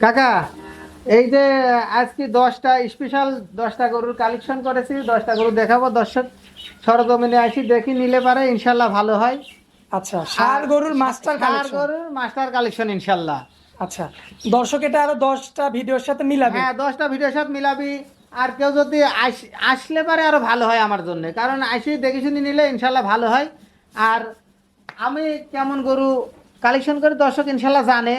কাকা এই যে আজকে দশটা স্পেশাল দশটা গরুর কালেকশন করেছি দশটা গরু দেখাবো। দর্শক সরজমিনে আসি দেখি নিলে পারে ইনশাল্লাহ ভালো হয়। আচ্ছা ষাঁড় গরুর মাস্টার কালেকশন গরুর মাস্টার কালেকশন ইনশাল্লাহ আচ্ছা দর্শক এটা আরও দশটা ভিডিওর সাথে মিলাবে? হ্যাঁ দশটা ভিডিওর সাথে মিলাবি। আর কেউ যদি আস- আসলে পারে আরও ভালো হয় আমার জন্য। কারণ আসি দেখে শুনে নিলে ইনশাল্লাহ ভালো হয়। আর আমি কেমন গরু কালেকশন করে দর্শক ইনশাল্লাহ জানে।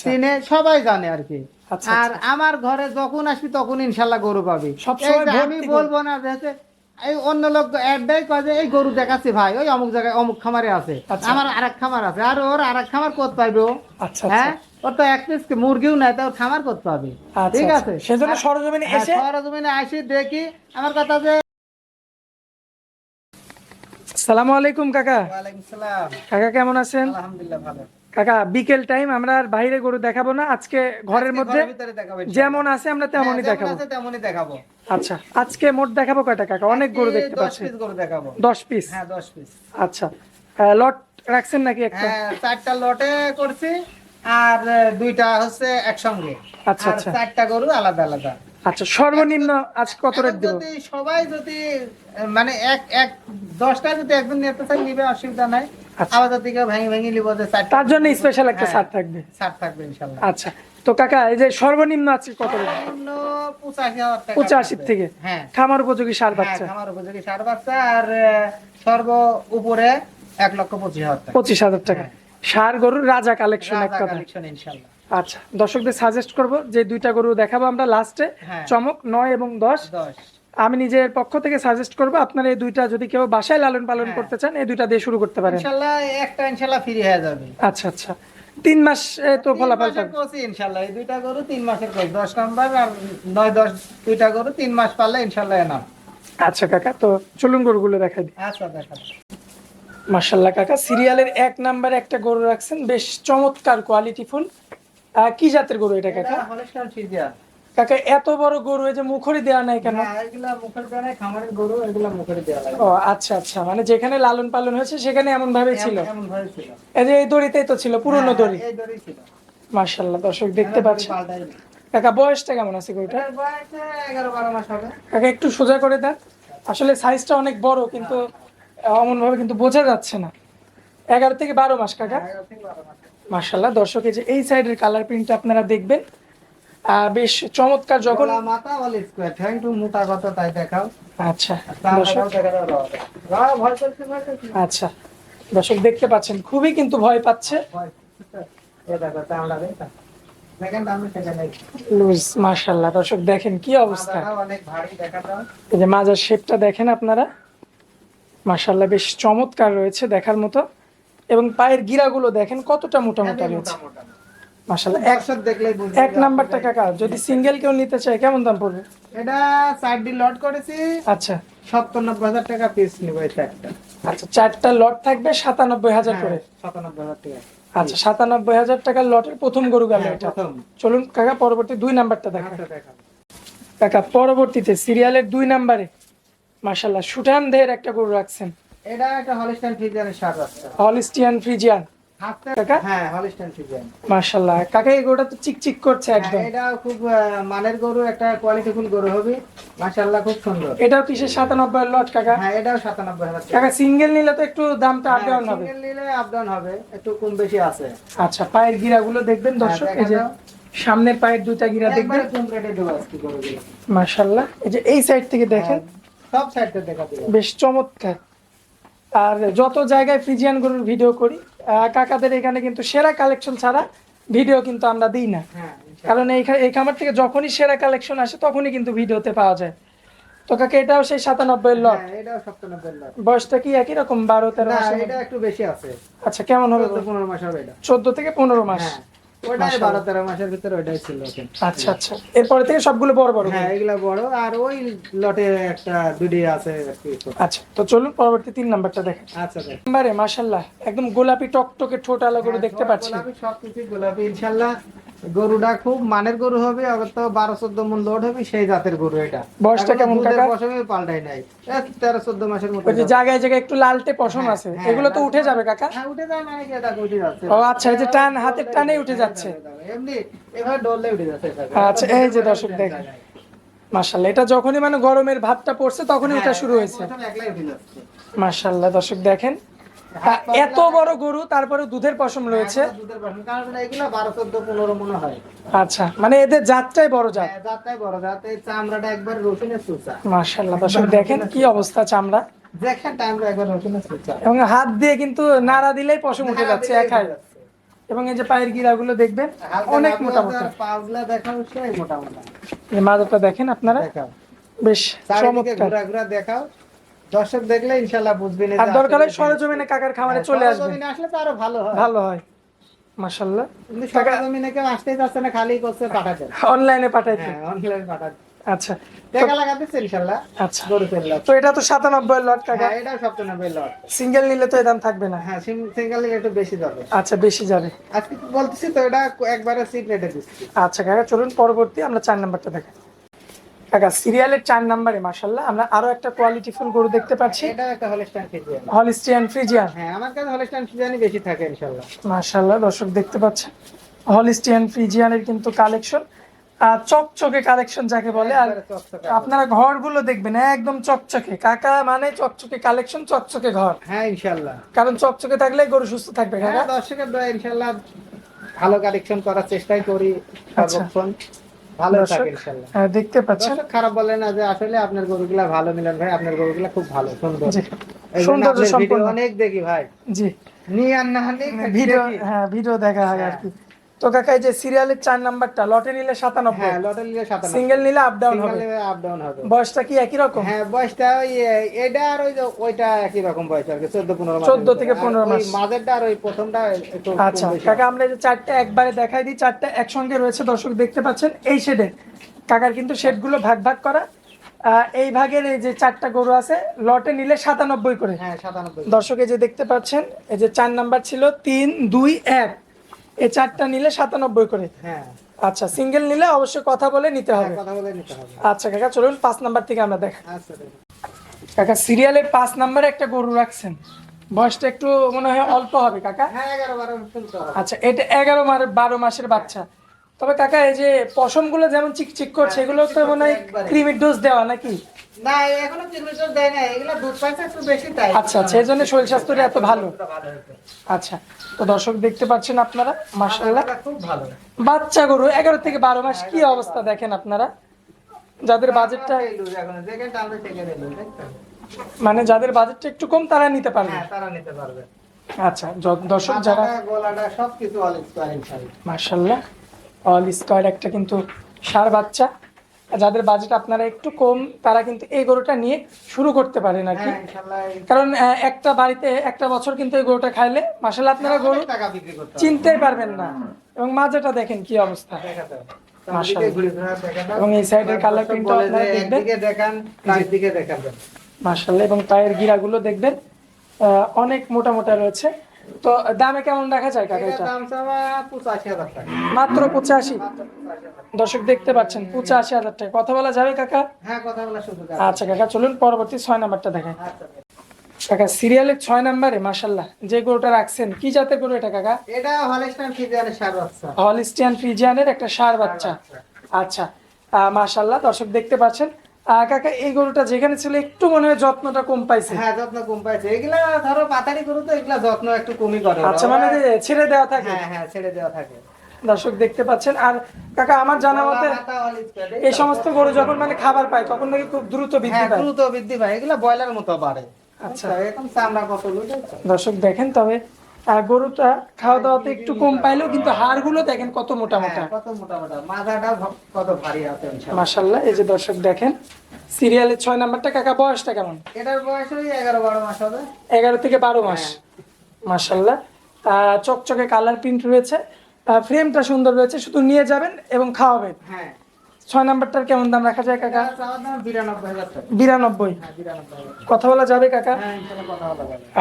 চিনে সবাই জানে আর কি। আচ্ছা, আর আমার ঘরে যখন আসবি তখন ইনশাল্লাহ গরু পাবি। আমি বলব না যে এই অন্য লোক অ্যাডাই কয় যে এই গরু দেখাচ্ছি ভাই ওই অমুক জায়গায় অমুক খামারে আছে আচ্ছা। আমার আরেক খামার আছে আর ওর আরেক খামার কোথ পাইবে ও? আচ্ছা হ্যাঁ? আচ্ছা ওর তো এক পিস মুরগিও নাই তো ওর খামার করতে পাবে? আচ্ছা, ঠিক আচ্ছা। আছে? সেজন্য আর- সরজমিনে হ্যাঁ, এসে সরজমিনে আসি দেখি। আমার কথা যে সালামু আলাইকুম কাকা। সালাম। কাকা কেমন আছেন? আলহামদুলিল্লাহ ভালো। কাকা বিকেল টাইম আমরা আর বাইরে গরু দেখাবো না আজকে ঘরের মধ্যে। যেমন আছে আমরা তেমনই হ্যাঁ, দেখাবো। তেমনই দেখাবো। আচ্ছা আজকে মোট দেখাবো কয়টা কাকা? অনেক গরু দেখতে পাচ্ছি। পিস গরু দেখাবো। দশ পিস হ্যাঁ দশ পিস আচ্ছা লট রাখছেন নাকি একটা? হ্যাঁ চারটা লটে করছি আর দুইটা হচ্ছে একসঙ্গে। আচ্ছা, আচ্ছা। চারটা গরু আলাদা আলাদা। আচ্ছা সর্বনিম্ন আজ কত রেট সবাই যদি মানে এক এক দশটা যদি একজন নিতে চাই নিবে অসুবিধা নাই। আচ্ছা। আবার যদি কেউ ভেঙে ভেঙে নিব যে তার জন্য স্পেশাল একটা হ্যাঁ, ছাড় থাকবে। ছাড় থাকবে ইনশাল্লাহ। আচ্ছা তো কাকা এই যে সর্বনিম্ন আছে কত অন্য পঁচাশি। থেকে? হ্যাঁ। খামার উপযোগী সার হ্যাঁ, বাচ্চা? খামার উপযোগী সার বাচ্চা আর সর্ব উপরে এক লক্ষ পঁচিশ হাজার টাকা। পঁচিশ হাজার টাকা। সার গরুর রাজা কালেকশন এক কথা। কালেকশন ইনশাল্লাহ। আচ্ছা দর্শকদের সাজেস্ট করব যে দুইটা গরু দেখাবো আমরা লাস্টে হ্যাঁ। চমক নয় এবং দশ। আমি নিজের পক্ষ থেকে সাজেস্ট করব আপনারা এই দুইটা যদি কেউ বাসায় লালন পালন হ্যাঁ। করতে চান এই দুইটা দিয়ে শুরু করতে পারেন। ইনশাল্লাহ একটা ইনশাল্লাহ ফ্রি হয়ে যাবে। আচ্ছা আচ্ছা। তিন মাস তো ফলাফল পাবে কোর্সই এই দুইটা গরু তিন মাসের কোর্স দশ নাম্বার আর নয় দশ দুইটা গরু তিন মাস পারলে ইনশাল্লাহ এনাম। আচ্ছা কাকা তো চলুন গরুগুলো দেখাই দিই। আচ্ছা দেখা মার্শাল্লাহ কাকা সিরিয়ালের এক নাম্বারে একটা গরু রাখছেন বেশ চমৎকার কোয়ালিটি ফুল। কি জাতের গরু এটা কাকা? কাকা এত বড় গরু এই যে মুখরি দেওয়া নাই কেন? হ্যাঁ, ও আচ্ছা আচ্ছা মানে যেখানে লালন পালন হয়েছে সেখানে এমন ভাবে ছিল? এই যে এই দড়িতেই তো ছিল পুরনো হ্যাঁ, দড়ি। মার্শাল্লাহ দর্শক দেখতে পাচ্ছেন। কাকা বয়সটা কেমন আছে গরুটা কাকা একটু সোজা করে দেন। আসলে সাইজটা অনেক বড় কিন্তু অমন ভাবে কিন্তু বোঝা যাচ্ছে না। এগারো থেকে বারো মাস কাকা? মার্শাল্লাহ দর্শক এই যে এই সাইডের কালার প্রিন্টটা আপনারা দেখবেন। বেশ চমৎকার যখন মাথা বলে স্কোয়ার ঠ্যাং টু মোটা কথা তাই দেখাও। আচ্ছা। আচ্ছা দর্শক দেখতে পাচ্ছেন খুবই কিন্তু ভয় পাচ্ছে। লুজ মার্শাল্লাহ দর্শক দেখেন কি অবস্থা। এই যে মাজার শেপটা দেখেন আপনারা। মার্শাল্লাহ বেশ চমৎকার রয়েছে দেখার মতো। এবং পায়ের গিরাগুলো দেখেন কতটা মোটা মোটা হেবি রয়েছে দেখলেই এক নাম্বারটা কাকা যদি সিঙ্গেল কেউ নিতে চায় কেমন দাম পড়বে? এটা সাইড লট করেছি। আচ্ছা। টাকা পিস নিব আচ্ছা চারটা লট থাকবে করে। হ্যাঁ, টাকা। আচ্ছা টাকার লটের প্রথম গরু গেল হ্যাঁ, এটা। চলুন কাকা পরবর্তী দুই নাম্বারটা দেখা। আচ্ছা, কাকা পরবর্তীতে সিরিয়ালের দুই নাম্বারে মার্শাল্লাহ সুঠান দেহের একটা গরু রাখছেন। এটা একটা হলিস্টাইন ফ্রিজিয়ানের স্বাদ আছে। হলিস্টিয়ান ফ্রিজিয়ান হ্যাঁ ফ্রিজিয়ান মার্শাল্লাহ কাকা এই গরুটা তো চিকচিক করছে একদম। হ্যাঁ, এটা খুব আহ, মানের গরু একটা কোয়ালিটিফুল গরু হবে। মাশাআল্লাহ খুব সুন্দর। এটাও কিসের সাতানব্বই লট কাকা? হ্যাঁ এটাও কাকা সিঙ্গেল নিলে তো একটু দামটা আপ ডাউন হবে। সিঙ্গেল নিলে আপ ডাউন হবে একটু কম বেশি আছে। আচ্ছা পায়ের গিরাগুলো দেখবেন দর্শক হ্যাঁ, এই যে সামনের পায়ের দুইটা গিরা দেখবেন। কম রেটে দেবো আজকে গরুগুলো। মার্শাল্লাহ এই যে এই সাইড থেকে দেখেন। সব সাইডে দেখা দেবো। বেশ চমৎকার। আর যত জায়গায় ফ্রিজিয়ান গরুর ভিডিও করি কাকাদের এখানে কিন্তু সেরা কালেকশন ছাড়া ভিডিও কিন্তু আমরা দিই না। হ্যাঁ কারণ এই খা- এই খামার থেকে যখনই সেরা কালেকশন আসে তখনই কিন্তু ভিডিওতে পাওয়া যায়। তো কাকা এটাও সেই সাতানব্বই লট হ্যাঁ, বয়সটা কি একই রকম বারো তেরো এটা একটু বেশি আছে। আচ্ছা কেমন হবে পনেরো মাস হবে এটা। চোদ্দ থেকে পনেরো মাস। হ্যাঁ। ওটাই বারো তেরো মাসের ভিতরে ওইটাই ছিল আচ্ছা আচ্ছা। এরপরে থেকে সবগুলো বড় বড় হ্যাঁ এগুলা বড়। আর ওই লটে একটা দুটি আছে আচ্ছা তো চলুন পরবর্তী তিন নাম্বারটা দেখেন। আচ্ছা দেখ নাম্বারে মাশাল্লাহ একদম গোলাপি টকটকে ঠোঁট আলো করে দেখতে পাচ্ছি। গোলাপি সব কিছু গোলাপি ইনশাল্লাহ গরুটা খুব মানের গরু হবে আবার তো বারো চোদ্দ মন লোড হবে সেই জাতের গরু এটা বয়সটা কেমন কাকা? পাল্টাই নাই তেরো চোদ্দ মাসের। জায়গায় জায়গায় একটু লালটে পশম হ্যাঁ, আছে হ্যাঁ, এগুলো তো উঠে যাবে কাকা হ্যাঁ উঠে যায় মানে কি এটা উঠে যাচ্ছে ও আচ্ছা, এই যে টান, হাতের টানেই উঠে যাচ্ছে। এমনি এভাবে ডললে উঠে যাচ্ছে এটা। আচ্ছা, এই যে দর্শক দেখেন। মাশাল্লাহ এটা যখনই মানে গরমের ভাতটা পড়ছে তখনই ওটা শুরু হয়েছে মাশাল্লাহ দর্শক দেখেন এত বড় গরু তারপরে দুধের পশম রয়েছে। হয়। আচ্ছা মানে এদের জাতটাই বড় জাত। হ্যাঁ, জাতটাই বড় জাত। এই চামড়াটা একবার রসুনের সুচা মাশাল্লাহ দর্শক দেখেন কি অবস্থা চামড়া। দেখেন টাইমটা একবার রসুনের সুচা এবং হাত দিয়ে কিন্তু নাড়া দিলেই পশম উঠে যাচ্ছে একাই এবং এই যে পায়ের গিরাগুলো দেখবেন অনেক মোটা মোটা পাগুলা সেই মোটা মোটা এই মাজাটা দেখেন আপনারা? দেখাও। বেশ চমৎকার। ঘুরা ঘুরা দেখাও। দর্শক দেখলে ইনশাল্লাহ বুঝবেন আর দরকার হয় সরজমিনে কাকার খামারে চলে আসবে সরজমিনে আসলে তো আরও ভালো হয়। ভালো হয়। মাশাল্লাহ কিন্তু সরজমিনে কেউ আসতেই চাচ্ছে না খালি করছে পাঠাতে। অনলাইনে পাঠাইতে। হ্যাঁ অনলাইন পাঠাতে। আচ্ছা। লাগাতেছে ইনশাল্লাহ আচ্ছা। গরু তেল তো এটা তো সাতানব্বই লট কাকা। হ্যাঁ সপ্তাহ নব্বই লট। সিঙ্গেল নিলে তো দাম থাকবে না। হ্যাঁ সিঙ্গেল নিলে একটু বেশি যাবে। আচ্ছা বেশি যাবে। আজকে বলতেছি তো এটা একবারে সিট রেটে দিচ্ছি। আচ্ছা কাকা চলুন পরবর্তী আমরা চার নাম্বারটা দেখাই। কাকা সিরিয়ালের চার নাম্বারে মাশাল্লাহ আমরা আরও একটা কোয়ালিটি ফুল গরু দেখতে পাচ্ছি। এটা একটা হলস্টাইন ফিজিয়ান হলিস্টিয়ান ফ্রিজিয়ান হ্যাঁ আমার কাছে হলস্টাইন ফিজিয়ানই বেশি থাকে ইনশাল্লাহ মাশাল্লাহ দর্শক দেখতে পাচ্ছেন। হলিস্টিয়ান ফ্রিজিয়ানের কিন্তু কালেকশন আর চকচকে কালেকশন যাকে বলে আর আপনারা ঘরগুলো দেখবেন একদম চকচকে। কাকা মানে চকচকে কালেকশন চকচকে ঘর। হ্যাঁ ইনশাল্লাহ কারণ চকচকে থাকলে গরু সুস্থ থাকবে কাকা। হ্যাঁ দর্শকের দয়া ইনশাল্লাহ ভালো কালেকশন করার চেষ্টাই করি আচ্ছা। সর্বক্ষণ। ভালো থাকে ইনশাআল্লাহ। হ্যাঁ, দেখতে পাচ্ছেন। খারাপ বলে না যে আসলে আপনার গরুগুলা ভালো মিলন ভাই আপনার গরুগুলা খুব ভালো সুন্দর। ভিডিও সম্পন্ন অনেক দেখি ভাই। জি। নিয়ে আর না ভিডিও হ্যাঁ ভিডিও দেখা হয় আর কি। তো কাকা এই যে সিরিয়ালের চার নাম্বারটা লটে নিলে সাতানব্বই। হ্যাঁ লটারি নিলে সাতান্ন সিঙ্গেল নিলে আপ ডাউন হবে। আপ ডাউন হবে। বয়সটা কি একই রকম? হ্যাঁ বয়সটা ওই এটা আর ওই ওইটা একই রকম বয়স আর কি চোদ্দ পনেরো মাস 14 থেকে 15 মাস। মাঝেরটা আর ওই প্রথমটা আচ্ছা কাকা আমরা এই যে চারটা একবারে দেখাই দিই চারটা একসঙ্গে রয়েছে দর্শক দেখতে পাচ্ছেন এই শেডে কাকার কিন্তু শেডগুলো ভাগ ভাগ করা। আহ, এই ভাগের এই যে চারটা গরু আছে লটে নিলে সাতানব্বই করে। হ্যাঁ সাতানব্বই। দর্শক যে দেখতে পাচ্ছেন এই যে চার নাম্বার ছিল তিন দুই এক। এই চারটা নিলে সাতানব্বই করে। হ্যাঁ। আচ্ছা সিঙ্গেল নিলে অবশ্যই কথা বলে নিতে হ্যাঁ, হবে কথা বলে নিতে হবে। আচ্ছা কাকা চলুন পাঁচ নাম্বার থেকে আমরা দেখা। আচ্ছা কাকা সিরিয়ালের পাঁচ নাম্বারে একটা গরু রাখছেন। বয়সটা একটু মনে হয় অল্প হবে কাকা। হ্যাঁ এগারো বারো আচ্ছা এটা এগারো বারো মাসের বাচ্চা। তবে কাকা এই যে পশমগুলো যেমন চিকচিক করছে হ্যাঁ, এগুলো তো মনে হয়। ক্রিমির ডোজ দেওয়া নাকি? না এখনও কিলোমিটার দেয় না এগুলো দুধ পাইছে একটু বেশি তাই। আচ্ছা আচ্ছা জন্য শরীর স্বাস্থ্যটা এত ভালো। ভালো আচ্ছা তো দর্শক দেখতে পাচ্ছেন আপনারা মাথাটা খুব ভালো। বাচ্চা গরু এগারো থেকে বারো মাস কি অবস্থা দেখেন আপনারা? যাদের বাজেটটা? মানে যাদের বাজেটটা একটু কম তারা নিতে পারবে। হ্যাঁ তারা নিতে পারবে। আচ্ছা দর্শক যারা গলাটা সবকিছু অল স্কোয়ার ইনশাল্লাহ মার্শাল্লাহ অল স্কোয়ার একটা কিন্তু সার বাচ্চা। যাদের বাজেট আপনারা একটু কম তারা কিন্তু এই গরুটা নিয়ে শুরু করতে পারেন আর কি। হ্যাঁ কারণ একটা বাড়িতে একটা বছর কিন্তু এই গরুটা খাইলে মাসাল্লাহ আপনারা গরু। চিনতেই পারবেন না। এবং মাজাটা দেখেন কি অবস্থা। এবং এই সাইডের কালার আপনারা দেখবেন। দেখাবেন। মাসাল্লাহ এবং পায়ের গিরাগুলো দেখবেন। আহ, অনেক মোটা মোটা রয়েছে। তো দামে কেমন দেখা যায় কাকা এটা? মাত্র পঁচাশি? দর্শক দেখতে পাচ্ছেন পঁচাশি হাজার টাকা। কথা বলা যাবে কাকা? হ্যাঁ কথা বলা আচ্ছা কাকা চলুন পরবর্তী ছয় নাম্বারটা দেখায় আচ্ছা। কাকা সিরিয়ালের ছয় নাম্বারে মাসাল্লাহ যে গরুটা রাখছেন কি জাতের গরু এটা কাকা? এটা হলস্টাইন ফিজিয়ানের সার বাচ্চা। হলিস্টিয়ান ফ্রিজিয়ানের একটা সার বাচ্চা। আচ্ছা মাশাল্লাহ দর্শক দেখতে পাচ্ছেন কাকা এই গরুটা যেখানে ছিল একটু মনে হয় যত্নটা কম পাইছে। হ্যাঁ যত্ন কম পাইছে। এগুলা ধরো পাতারি গরু তো এগুলা যত্ন একটু কমই করে আচ্ছা মানে ছেড়ে দেওয়া থাকে? হ্যাঁ হ্যাঁ ছেড়ে দেওয়া থাকে। দর্শক দেখতে পাচ্ছেন। আর কাকা আমার জানা মতে এই সমস্ত গরু যখন মানে খাবার পায় তখন নাকি খুব দ্রুত বৃদ্ধি হ্যাঁ পায়। দ্রুত বৃদ্ধি পায়। এগুলা ব্রয়লার মতো বাড়ে। আচ্ছা। এখন চামড়া কত দর্শক দেখেন তবে আহ, গরুটা খাওয়া দাওয়াতে একটু কম পাইলেও কিন্তু হাড়গুলো দেখেন কত মোটা মোটা। হ্যাঁ, কত মোটা মোটা। মাথাটা কত ভারী আছে। মাশাল্লাহ এই যে দর্শক দেখেন সিরিয়ালের ছয় নাম্বারটা কাকা বয়সটা কেমন? এটার বয়স ওই এগারো বারো মাস হবে। এগারো থেকে বারো মাস। মাশাল্লাহ আহ, চকচকে কালার প্রিন্ট রয়েছে ফ্রেমটা সুন্দর রয়েছে শুধু নিয়ে যাবেন এবং খাওয়াবেন। হ্যাঁ। ছয় নাম্বারটার কেমন দাম রাখা যায় কাকা? বিরানব্বই হ্যাঁ কথা বলা যাবে কাকা? হ্যাঁ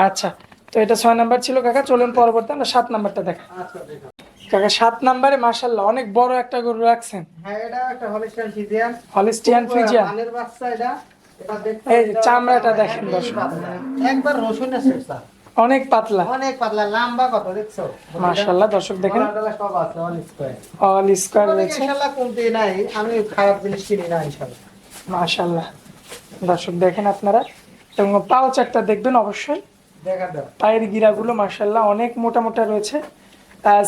আচ্ছা তো এটা ছয় নাম্বার ছিল কাকা। চলুন পরবর্তী আমরা সাত নাম্বারটা দেখা। আচ্ছা কাকা সাত নাম্বারে মার্শাল্লাহ অনেক বড় একটা গরু রাখছেন। হ্যাঁ এটা একটা হলিস্টিয়ান ফ্রিজিয়ান বাচ্চা এটা। এটা এই চামড়াটা দেখেন দর্শক। একবার রসুন আছে স্যার। অনেক পাতলা। অনেক পাতলা লম্বা কত দেখছ? মার্শাল্লাহ দর্শক দেখেন। সব আছে অনেক স্কয়ার অল স্কোয়ার রয়েছে। ইনশাআল্লাহ কমতে নাই আমি খারাপ জিনিস কিনি না ইনশাআল্লাহ। মার্শাল্লাহ দর্শক দেখেন আপনারা। এবং পাও চারটা দেখবেন অবশ্যই। পায়ের গিরাগুলো মার্শাল্লাহ অনেক মোটা মোটা রয়েছে।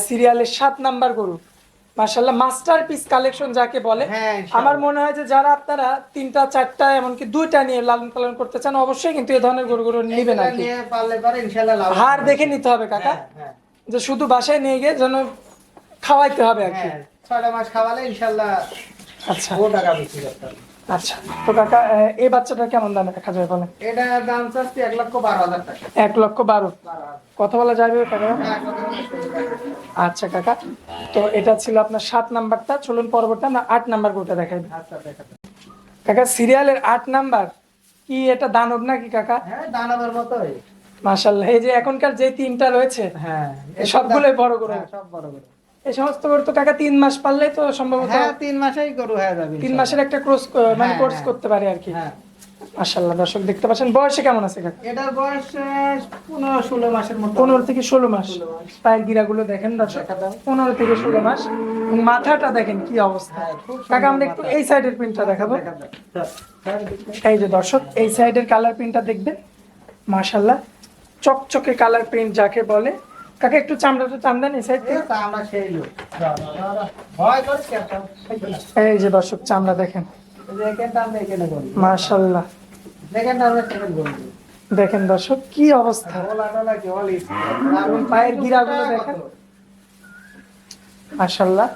সিরিয়ালের সাত নাম্বার গরু। মার্শাল্লাহ মাস্টার পিস কালেকশন যাকে বলে। হ্যাঁ, আমার মনে হয় যে যারা আপনারা তিনটা চারটা এমনকি দুইটা নিয়ে লালন পালন করতে চান অবশ্যই কিন্তু এ ধরনের গরুগুলো নেবেন আর কি। হার দেখে নিতে হবে কাকা। হ্যাঁ, হ্যাঁ। যে শুধু বাসায় নিয়ে গিয়ে যেন খাওয়াইতে হবে আর কি। ছয়টা মাস খাওয়ালে ইনশাল্লাহ আচ্ছা। ও টাকা বিক্রি করতে হবে। আচ্ছা তো কাকা এই বাচ্চাটা কেমন দামে রাখা যায় বলেন? এটা দাম চাচ্ছি এক লক্ষ বারো হাজার টাকা। এক লক্ষ বারো। বারো কথা বলা যাবে কাকা এক লক্ষ বিশ হাজার টাকা। আচ্ছা কাকা তো এটা ছিল আপনার সাত নাম্বারটা চলুন পরবর্তী আমরা আট নাম্বার গোটা দেখাই। আচ্ছা। কাকা সিরিয়ালের আট নাম্বার কি এটা দানব নাকি কাকা? হ্যাঁ দানবের মতোই। মাশাল্লাহ এই যে এখনকার যে তিনটা রয়েছে হ্যাঁ সবগুলোই বড় গরু। হ্যাঁ, সব বড় গরু। এই সমস্ত গরু তো কাকা তিন মাস পারলে তো সম্ভবত হ্যাঁ তিন মাসেই গরু হয়ে যাবে তিন মাসের একটা ক্রস মানে হ্যাঁ, কোর্স হ্যাঁ। করতে পারে আর কি। হ্যাঁ। মাশাল্লাহ দর্শক দেখতে পাচ্ছেন বয়সে কেমন আছে কাকা? এটার বয়স আহ, পনেরো ষোলো মাসের মতো। পনেরো থেকে ষোলো মাস। ষোলো মাস। পায়ের গিরাগুলো দেখেন দর্শক দেখা দাও। পনেরো থেকে ষোলো মাস। মাথাটা দেখেন কি অবস্থা। হ্যাঁ, কাকা আমরা একটু এই সাইডের প্রিন্টটা দেখাবো। হ্যাঁ। এই যে দর্শক এই সাইডের কালার প্রিন্টটা দেখবেন। মাশাল্লাহ চকচকে কালার প্রিন্ট যাকে বলে কাকা একটু চামড়াটা টান দেন এই সাইড এই যে দর্শক চামড়া দেখেন। বলি। দেখেন দর্শক কি অবস্থা? পায়ের গিরাগুলো? দেখেন। মাশাল্লাহ।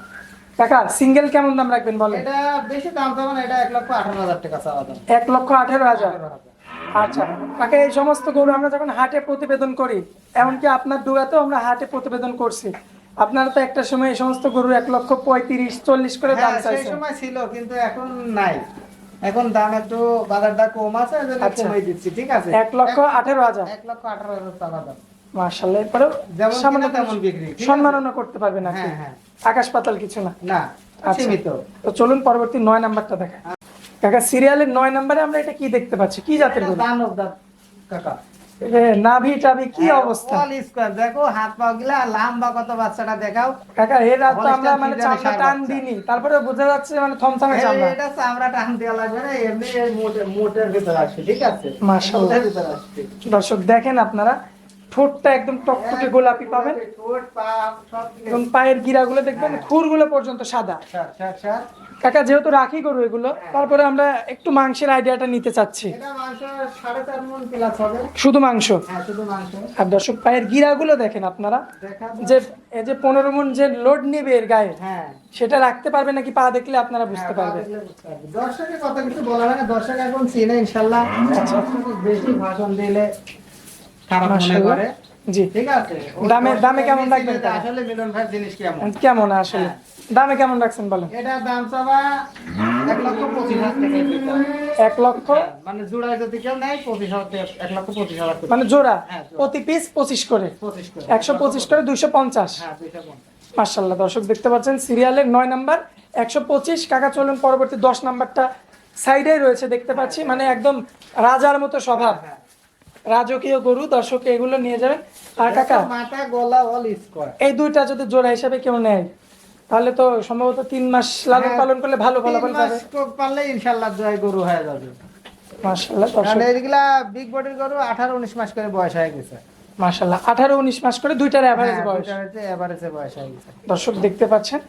কাকা সিঙ্গেল কেমন দাম রাখবেন বলেন? এটা বেশি দাম না এটা এক লক্ষ আঠারো হাজার টাকা দাম। এক লক্ষ আঠেরো হাজার। আচ্ছা কাকা এই সমস্ত গরু আমরা যখন হাটে প্রতিবেদন করি এমনকি আপনার আমরা হাটে প্রতিবেদন করছি আপনারা তো একটা সময় এই সমস্ত গরু এক লক্ষ পঁয়ত্রিশ চল্লিশ করে দাম হ্যাঁ, সেই সময় ছিল কিন্তু এখন নাই। এখন দাম একটু বাজারটা কম আছে আচ্ছা। কমিয়ে দিচ্ছি ঠিক আছে? এক লক্ষ আঠেরো হাজার। এক লক্ষ আঠারো হাজার টাকা দাম মার্শাল্লাহ এরপরেও সামান্য তেমন বিক্রি, সম্মাননা করতে পারবেন আর কি। হ্যাঁ হ্যাঁ। আকাশ পাতাল কিছু না। না আচ্ছা। সীমিত। তো চলুন পরবর্তী নয় নাম্বারটা দেখা কাকা সিরিয়ালের নয় নাম্বারে আমরা এটা কি দেখতে পাচ্ছি? কি জাতের গরু? দানব কাকা। নাভি টাভি কি হ্যাঁ, অবস্থা? all square, দেখো হাত পা গুলা লম্বা কত বাচ্চাটা দেখাও। কাকা এর রাত তো আমরা মানে চামড়া টান। দিইনি। তারপরে বোঝা যাচ্ছে মানে থমথমে চামড়া। এটা চামড়া টান দেওয়া লাগবে না এমনি মোটে- মোটের ভিতরে আসবে ঠিক আছে? মাশাআল্লাহ। দর্শক দেখেন আপনারা ঠোঁটটা একদম টকটকে গোলাপি পাবেন। এবং পায়ের গিরাগুলো দেখবেন খুরগুলো পর্যন্ত সাদা। কাকা যেহেতু রাখি গরু এগুলো তারপরে আমরা একটু মাংসের আইডিয়াটা নিতে চাচ্ছি। শুধু মাংস? হ্যাঁ শুধু মাংস। আর দর্শক পায়ের গিরাগুলো দেখেন আপনারা। যে এই যে পনেরো মন যে লোড নেবে এর গায়ে হ্যাঁ। সেটা রাখতে পারবে নাকি পা দেখলে আপনারা বুঝতে হ্যাঁ, পারবে। দর্শকের কথা কিছু বলা হয় না। দর্শক এখন চিনে ইনশাল্লাহ বেশি ভাষণ দিলে খারাপ মনে করে। জি। ঠিক আছে? দামে- দামে কেমন রাখবেন? আসলে মিলন ভাই জিনিস কেমন? কেমন আসলে? দামে কেমন রাখছেন বলেন? এটা দাম চাবা এক লক্ষ পঁচিশ হাজার। এক লক্ষ? মানে জোড়ায় যদি কেউ নেয় পঁচিশ হাজার এক লক্ষ পঁচিশ হাজার মানে জোড়া? হ্যাঁ, প্রতি পিস পঁচিশ করে? একশো পঁচিশ করে দুইশো পঞ্চাশ? হ্যাঁ মার্শাল্লাহ দর্শক দেখতে পাচ্ছেন সিরিয়ালের নয় নাম্বার একশো পঁচিশ। কাকা চলুন পরবর্তী দশ নাম্বারটা সাইডে রয়েছে দেখতে পাচ্ছি। মানে একদম রাজার মতো স্বভাব। হ্যাঁ। রাজকীয় গরু দর্শক এগুলো নিয়ে যাবেন আর কাকা মাথা গলা অল স্কোয়ার এই দুইটা যদি জোড়া হিসাবে কেউ নেয় তাহলে তো সম্ভবত তিন মাস লালন হ্যাঁ, পালন করলে ভালো ফলাফল পাবে। পারলে ইনশাল্লাহ জয় গরু হয়ে যাবে। কারণ দর্শক। এইগুলা বিগ বডির গরু আঠারো উনিশ মাস করে বয়স হয়ে গেছে। মার্শাল্লাহ আঠারো উনিশ মাস করে দুইটার অ্যাভারেজ হ্যাঁ, বয়স। দুইটা হচ্ছে এভারেজে বয়স হয়ে গেছে। দর্শক দেখতে পাচ্ছেন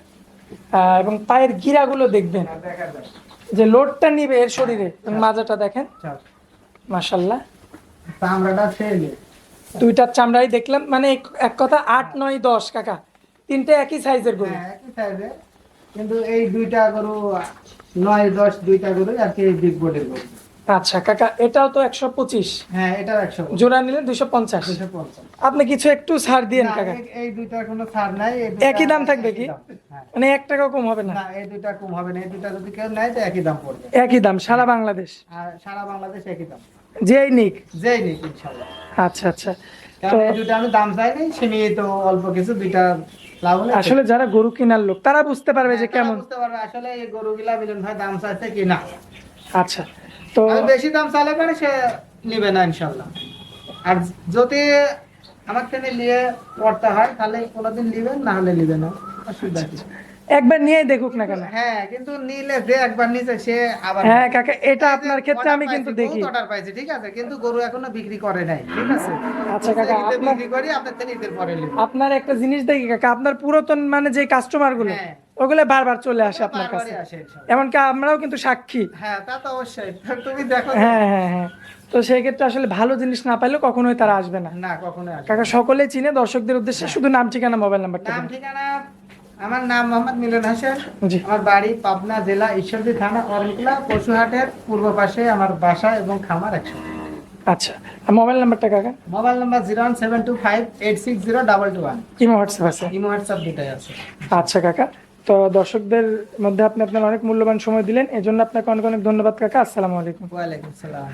এবং পায়ের গিরাগুলো দেখবেন। হ্যাঁ, যে লোডটা নিবে এর শরীরে মাজাটা দেখেন। চল। চামড়াটা ফেলে দুইটার চামড়াই দেখলাম মানে এক- কথা আট নয় দশ কাকা। তিনটে একই সাইজের গরু। হ্যাঁ একই সাইজে কিন্তু এই দুইটা গরু নয় দশ দুইটা গরু আর কি বিগ বডির গরু। আচ্ছা কাকা এটাও তো একশো পঁচিশ। হ্যাঁ এটাও একশো জোড়া নিলে দুইশো পঞ্চাশ। আপনি কিছু একটু ছাড় দিয়েন না, কাকা। এই- দুইটার কোনো ছাড় নাই একই দাম থাকবে কি? হ্যাঁ। মানে এক টাকাও কম হবে না? না এই দুইটা কম হবে না এই দুইটা যদি কেউ নেয় তো একই দাম পড়বে। একই দাম সারা বাংলাদেশ। সারা বাংলাদেশ একই দাম। যেই নিক। যেই নিক ইনশাল্লাহ। আচ্ছা আচ্ছা। আমি দাম অল্প কিছু দুইটা আসলে যারা গরু কেনার লোক তারা বুঝতে পারবে যে হ্যাঁ, কেমন। বুঝতে পারবে আসলে এই গরুগুলা মিলন ভাই দাম চাইছে কি না আচ্ছা তো বেশি দাম চাইলে পারে সে নিবে না ইনশাল্লাহ। আর যদি আমার থেকে নিয়ে পড়তে হয় তাহলে কোনোদিন নিবেন না হলে নিবে না। অসুবিধা কি একবার নিয়ে দেখুক না কেন। হ্যাঁ কিন্তু নিলে যে একবার নিচে সে আবার হ্যাঁ কাকা এটা আপনার ক্ষেত্রে আমি কিন্তু দেখি। অর্ডার পাইছি ঠিক আছে? কিন্তু গরু এখনও বিক্রি করে নাই ঠিক আছে? আচ্ছা কাকা ঈদে আপনার বিক্রি করি থেকে ঈদের পরে আপনার একটা জিনিস দেখি কাকা আপনার পুরাতন মানে যে কাস্টমারগুলো হ্যাঁ। ওগুলো বারবার চলে আসে আপনার কাছে। এমনকি আমরাও কিন্তু সাক্ষী। হ্যাঁ তা তো অবশ্যই। তুমি দেখো। হ্যাঁ হ্যাঁ হ্যাঁ তো সেই ক্ষেত্রে আসলে ভালো জিনিস না পাইলে কখনোই তারা আসবে না। না কখনো আসে কাকা সকলে চিনে দর্শকদের উদ্দেশ্যে শুধু নাম ঠিকানা মোবাইল নাম্বারটা নাম ঠিকানা আমার নাম মোহাম্মদ মিলন হাসান। আমার বাড়ি পাবনা জেলা ঈশ্বরদী থানা অরণকুলা পশুহাটের পূর্ব পাশে আমার বাসা এবং খামার একশো আচ্ছা আর মোবাইল নাম্বারটা কাকা? Mobile number zero one seven two five eight six zero double two one. Imo WhatsApp আছে? ইমো হোয়াটসঅ্যাপ দুটাই আছে। আচ্ছা কাকা। তো দর্শকদের মধ্যে আপনি আপনার অনেক মূল্যবান সময় দিলেন এজন্য আপনাকে অনেক অনেক ধন্যবাদ কাকা। আসসালামু আলাইকুম। ওয়ালাইকুম সালাম।